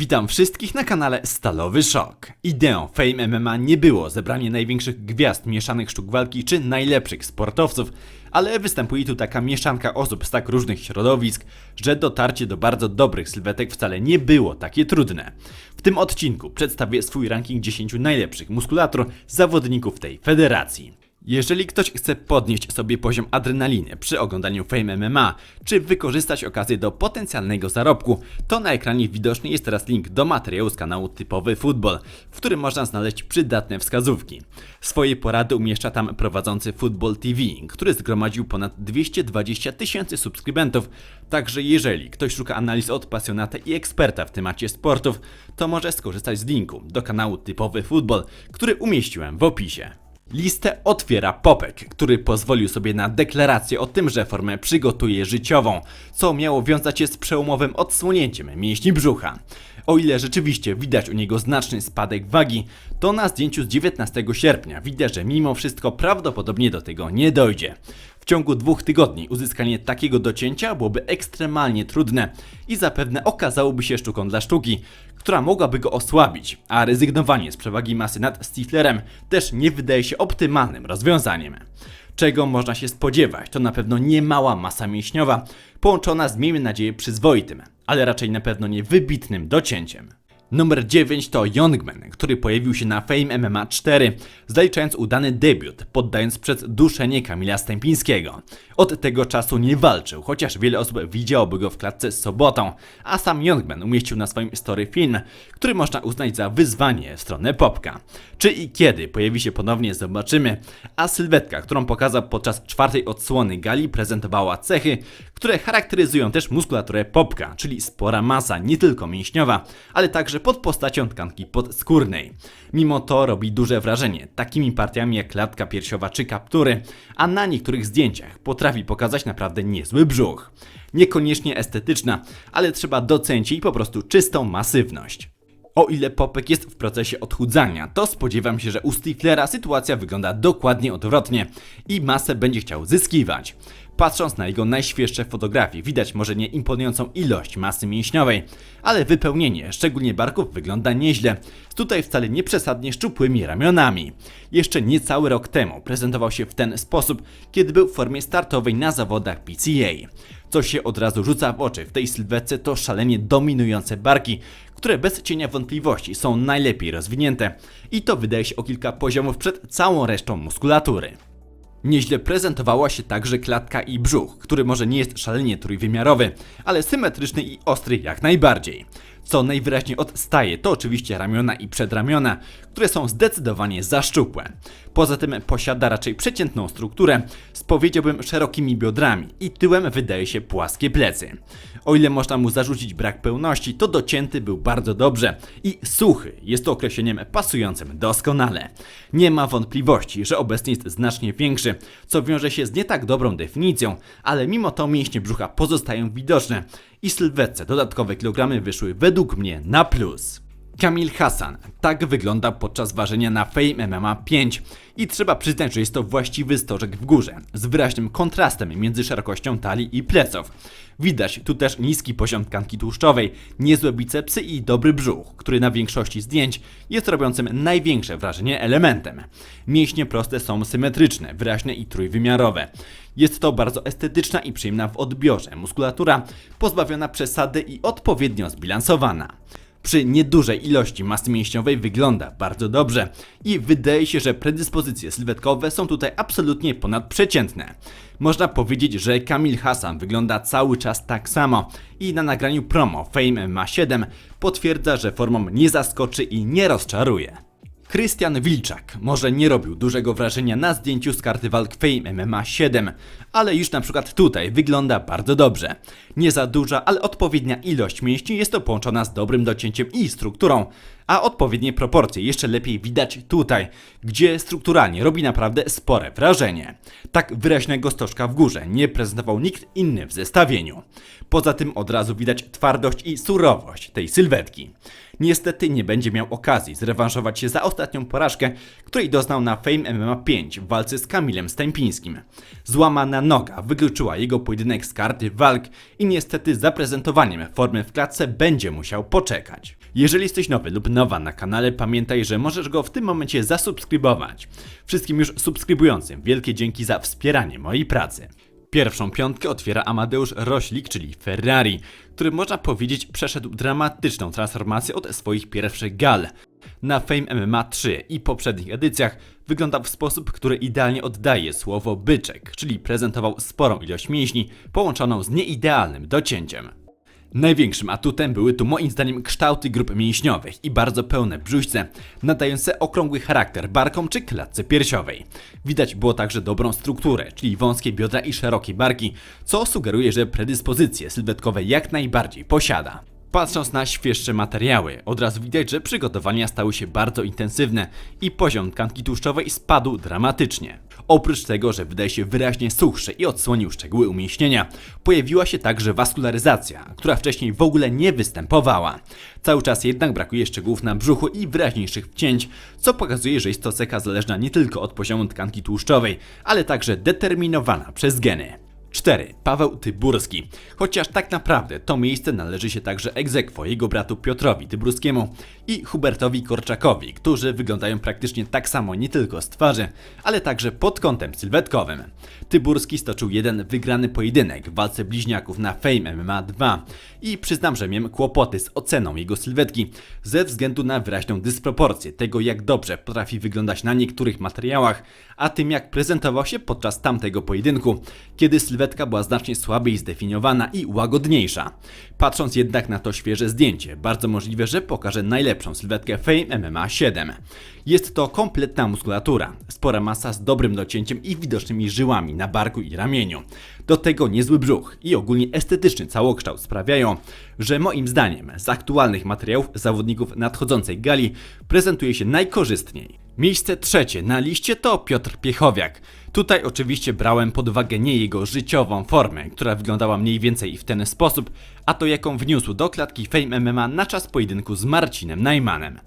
Witam wszystkich na kanale Stalowy Szok. Ideą Fame MMA nie było zebranie największych gwiazd mieszanych sztuk walki czy najlepszych sportowców, ale występuje tu taka mieszanka osób z tak różnych środowisk, że dotarcie do bardzo dobrych sylwetek wcale nie było takie trudne. W tym odcinku przedstawię swój ranking 10 najlepszych muskulatur zawodników tej federacji. Jeżeli ktoś chce podnieść sobie poziom adrenaliny przy oglądaniu Fame MMA, czy wykorzystać okazję do potencjalnego zarobku, to na ekranie widoczny jest teraz link do materiału z kanału Typowy Futbol, w którym można znaleźć przydatne wskazówki. Swoje porady umieszcza tam prowadzący Football TV, który zgromadził ponad 220 tysięcy subskrybentów, także jeżeli ktoś szuka analiz od pasjonata i eksperta w temacie sportów, to może skorzystać z linku do kanału Typowy Futbol, który umieściłem w opisie. Listę otwiera Popek, który pozwolił sobie na deklarację o tym, że formę przygotuje życiową, co miało wiązać się z przełomowym odsłonięciem mięśni brzucha. O ile rzeczywiście widać u niego znaczny spadek wagi, to na zdjęciu z 19 sierpnia widać, że mimo wszystko prawdopodobnie do tego nie dojdzie. W ciągu dwóch tygodni uzyskanie takiego docięcia byłoby ekstremalnie trudne i zapewne okazałoby się sztuką dla sztuki, która mogłaby go osłabić, a rezygnowanie z przewagi masy nad Stiflerem też nie wydaje się optymalnym rozwiązaniem. Czego można się spodziewać, to na pewno niemała masa mięśniowa, połączona z miejmy nadzieję przyzwoitym, ale raczej na pewno nie wybitnym docięciem. Numer 9 to Youngman, który pojawił się na Fame MMA 4, zaliczając udany debiut, poddając przed duszenie Kamila Stępińskiego. Od tego czasu nie walczył, chociaż wiele osób widziałoby go w klatce z sobotą, a sam Youngman umieścił na swoim story film, który można uznać za wyzwanie w stronę Popka. Czy i kiedy pojawi się ponownie zobaczymy, a sylwetka, którą pokazał podczas czwartej odsłony gali prezentowała cechy, które charakteryzują też muskulaturę Popka, czyli spora masa nie tylko mięśniowa, ale także pod postacią tkanki podskórnej. Mimo to robi duże wrażenie takimi partiami jak klatka piersiowa czy kaptury, a na niektórych zdjęciach potrafi pokazać naprawdę niezły brzuch. Niekoniecznie estetyczna, ale trzeba docenić jej po prostu czystą masywność. O ile Popek jest w procesie odchudzania, to spodziewam się, że u Stiflera sytuacja wygląda dokładnie odwrotnie i masę będzie chciał zyskiwać. Patrząc na jego najświeższe fotografie, widać może nie imponującą ilość masy mięśniowej, ale wypełnienie, szczególnie barków, wygląda nieźle, z tutaj wcale nie przesadnie szczupłymi ramionami. Jeszcze niecały rok temu prezentował się w ten sposób, kiedy był w formie startowej na zawodach PCA. Co się od razu rzuca w oczy w tej sylwetce to szalenie dominujące barki, które bez cienia wątpliwości są najlepiej rozwinięte i to wydaje się o kilka poziomów przed całą resztą muskulatury. Nieźle prezentowała się także klatka i brzuch, który może nie jest szalenie trójwymiarowy, ale symetryczny i ostry jak najbardziej. Co najwyraźniej odstaje to oczywiście ramiona i przedramiona, które są zdecydowanie za szczupłe. Poza tym posiada raczej przeciętną strukturę z powiedziałbym szerokimi biodrami i tyłem wydaje się płaskie plecy. O ile można mu zarzucić brak pełności, to docięty był bardzo dobrze i suchy jest to określeniem pasującym doskonale. Nie ma wątpliwości, że obecnie jest znacznie większy, co wiąże się z nie tak dobrą definicją, ale mimo to mięśnie brzucha pozostają widoczne i sylwetce dodatkowe kilogramy wyszły według mnie na plus. Kamil Hassan. Tak wygląda podczas ważenia na Fame MMA 5 i trzeba przyznać, że jest to właściwy stożek w górze, z wyraźnym kontrastem między szerokością talii i pleców. Widać tu też niski poziom tkanki tłuszczowej, niezłe bicepsy i dobry brzuch, który na większości zdjęć jest robiącym największe wrażenie elementem. Mięśnie proste są symetryczne, wyraźne i trójwymiarowe. Jest to bardzo estetyczna i przyjemna w odbiorze muskulatura, pozbawiona przesady i odpowiednio zbilansowana przy niedużej ilości masy mięśniowej wygląda bardzo dobrze i wydaje się, że predyspozycje sylwetkowe są tutaj absolutnie ponadprzeciętne. Można powiedzieć, że Kamil Hassan wygląda cały czas tak samo i na nagraniu promo Fame ma 7 potwierdza, że formą nie zaskoczy i nie rozczaruje. Krystian Wilczak może nie robił dużego wrażenia na zdjęciu z karty walk Fame MMA 7, ale już na przykład tutaj wygląda bardzo dobrze. Nie za duża, ale odpowiednia ilość mięśni jest to połączona z dobrym docięciem i strukturą, a odpowiednie proporcje jeszcze lepiej widać tutaj, gdzie strukturalnie robi naprawdę spore wrażenie. Tak wyraźnego stożka w górze nie prezentował nikt inny w zestawieniu. Poza tym od razu widać twardość i surowość tej sylwetki. Niestety nie będzie miał okazji zrewanżować się za ostatnią porażkę, której doznał na Fame MMA 5 w walce z Kamilem Stępińskim. Złamana noga wykluczyła jego pojedynek z karty walk i niestety zaprezentowaniem formy w klatce będzie musiał poczekać. Jeżeli jesteś nowy lub nowa na kanale, pamiętaj, że możesz go w tym momencie zasubskrybować. Wszystkim już subskrybującym wielkie dzięki za wspieranie mojej pracy. Pierwszą piątkę otwiera Amadeusz Roślik, czyli Ferrari, który można powiedzieć przeszedł dramatyczną transformację od swoich pierwszych gal. Na Fame MMA 3 i poprzednich edycjach wyglądał w sposób, który idealnie oddaje słowo byczek, czyli prezentował sporą ilość mięśni połączoną z nieidealnym docięciem. Największym atutem były tu moim zdaniem kształty grup mięśniowych i bardzo pełne brzuźce, nadające okrągły charakter barkom czy klatce piersiowej. Widać było także dobrą strukturę, czyli wąskie biodra i szerokie barki, co sugeruje, że predyspozycje sylwetkowe jak najbardziej posiada. Patrząc na świeższe materiały, od razu widać, że przygotowania stały się bardzo intensywne i poziom tkanki tłuszczowej spadł dramatycznie. Oprócz tego, że wydaje się wyraźnie suchszy i odsłonił szczegóły umieśnienia, pojawiła się także waskularyzacja, która wcześniej w ogóle nie występowała. Cały czas jednak brakuje szczegółów na brzuchu i wyraźniejszych wcięć, co pokazuje, że jest to cecha zależna nie tylko od poziomu tkanki tłuszczowej, ale także determinowana przez geny. 4. Paweł Tyburski. Chociaż tak naprawdę to miejsce należy się także egzekwo jego bratu Piotrowi Tyburskiemu i Hubertowi Korczakowi, którzy wyglądają praktycznie tak samo nie tylko z twarzy, ale także pod kątem sylwetkowym. Tyburski stoczył jeden wygrany pojedynek w walce bliźniaków na Fame MMA 2 i przyznam, że miałem kłopoty z oceną jego sylwetki ze względu na wyraźną dysproporcję tego jak dobrze potrafi wyglądać na niektórych materiałach, a tym jak prezentował się podczas tamtego pojedynku, kiedy sylwetka była znacznie słabiej zdefiniowana i łagodniejsza. Patrząc jednak na to świeże zdjęcie, bardzo możliwe, że pokaże najlepszą sylwetkę Fame MMA 7. Jest to kompletna muskulatura, spora masa z dobrym docięciem i widocznymi żyłami na barku i ramieniu. Do tego niezły brzuch i ogólnie estetyczny całokształt sprawiają, że moim zdaniem z aktualnych materiałów zawodników nadchodzącej gali prezentuje się najkorzystniej. Miejsce trzecie na liście to Piotr Piechowiak. Tutaj oczywiście brałem pod uwagę nie jego życiową formę, która wyglądała mniej więcej w ten sposób, a to jaką wniósł do klatki Fame MMA na czas pojedynku z Marcinem Najmanem.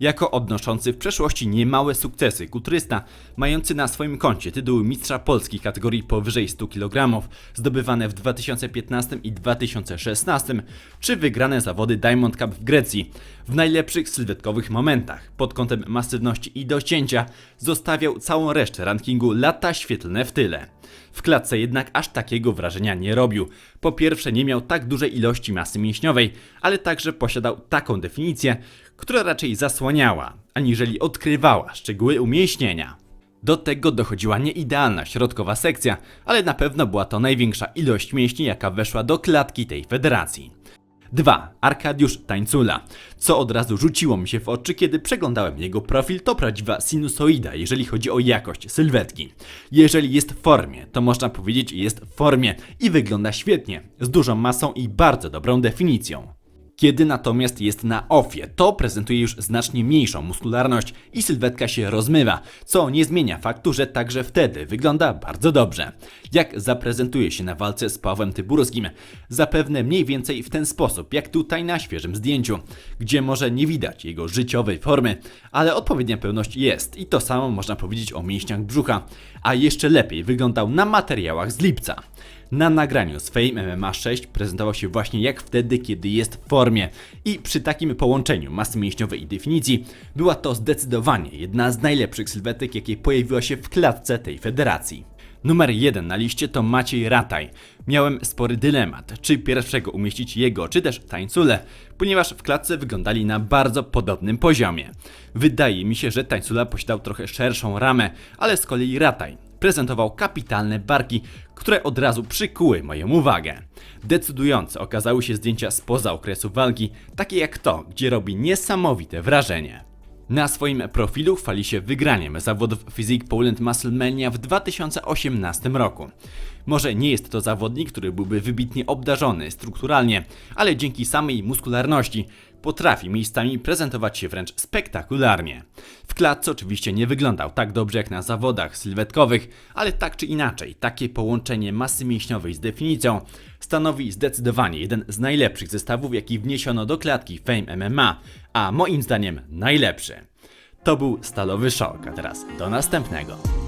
Jako odnoszący w przeszłości niemałe sukcesy kulturysta, mający na swoim koncie tytuły mistrza Polski kategorii powyżej 100 kg, zdobywane w 2015 i 2016, czy wygrane zawody Diamond Cup w Grecji, w najlepszych sylwetkowych momentach, pod kątem masywności i docięcia, zostawiał całą resztę rankingu lata świetlne w tyle. W klatce jednak aż takiego wrażenia nie robił. Po pierwsze nie miał tak dużej ilości masy mięśniowej, ale także posiadał taką definicję, która raczej zasłaniała, aniżeli odkrywała szczegóły umieśnienia. Do tego dochodziła nieidealna środkowa sekcja, ale na pewno była to największa ilość mięśni, jaka weszła do klatki tej federacji. 2. Arkadiusz Tańcula. Co od razu rzuciło mi się w oczy, kiedy przeglądałem jego profil, to prawdziwa sinusoida, jeżeli chodzi o jakość sylwetki. Jeżeli jest w formie, to można powiedzieć jest w formie i wygląda świetnie, z dużą masą i bardzo dobrą definicją. Kiedy natomiast jest na ofie, to prezentuje już znacznie mniejszą muskularność i sylwetka się rozmywa, co nie zmienia faktu, że także wtedy wygląda bardzo dobrze. Jak zaprezentuje się na walce z Pawłem Tyburskim? Zapewne mniej więcej w ten sposób, jak tutaj na świeżym zdjęciu, gdzie może nie widać jego życiowej formy, ale odpowiednia pełność jest i to samo można powiedzieć o mięśniach brzucha, a jeszcze lepiej wyglądał na materiałach z lipca. Na nagraniu z Fame MMA 6 prezentował się właśnie jak wtedy, kiedy jest w formie i przy takim połączeniu masy mięśniowej i definicji była to zdecydowanie jedna z najlepszych sylwetek, jakie pojawiła się w klatce tej federacji. Numer jeden na liście to Maciej Rataj. Miałem spory dylemat, czy pierwszego umieścić jego, czy też tańcule, ponieważ w klatce wyglądali na bardzo podobnym poziomie. Wydaje mi się, że tańcula posiadał trochę szerszą ramę, ale z kolei Rataj prezentował kapitalne barki, które od razu przykuły moją uwagę. Decydujące okazały się zdjęcia spoza okresu walki, takie jak to, gdzie robi niesamowite wrażenie. Na swoim profilu chwali się wygraniem zawodów Physique Poland Musclemania w 2018 roku. Może nie jest to zawodnik, który byłby wybitnie obdarzony strukturalnie, ale dzięki samej muskularności potrafi miejscami prezentować się wręcz spektakularnie. W klatce oczywiście nie wyglądał tak dobrze jak na zawodach sylwetkowych, ale tak czy inaczej, takie połączenie masy mięśniowej z definicją stanowi zdecydowanie jeden z najlepszych zestawów, jaki wniesiono do klatki Fame MMA, a moim zdaniem najlepszy. To był Stalowy Szok, a teraz do następnego.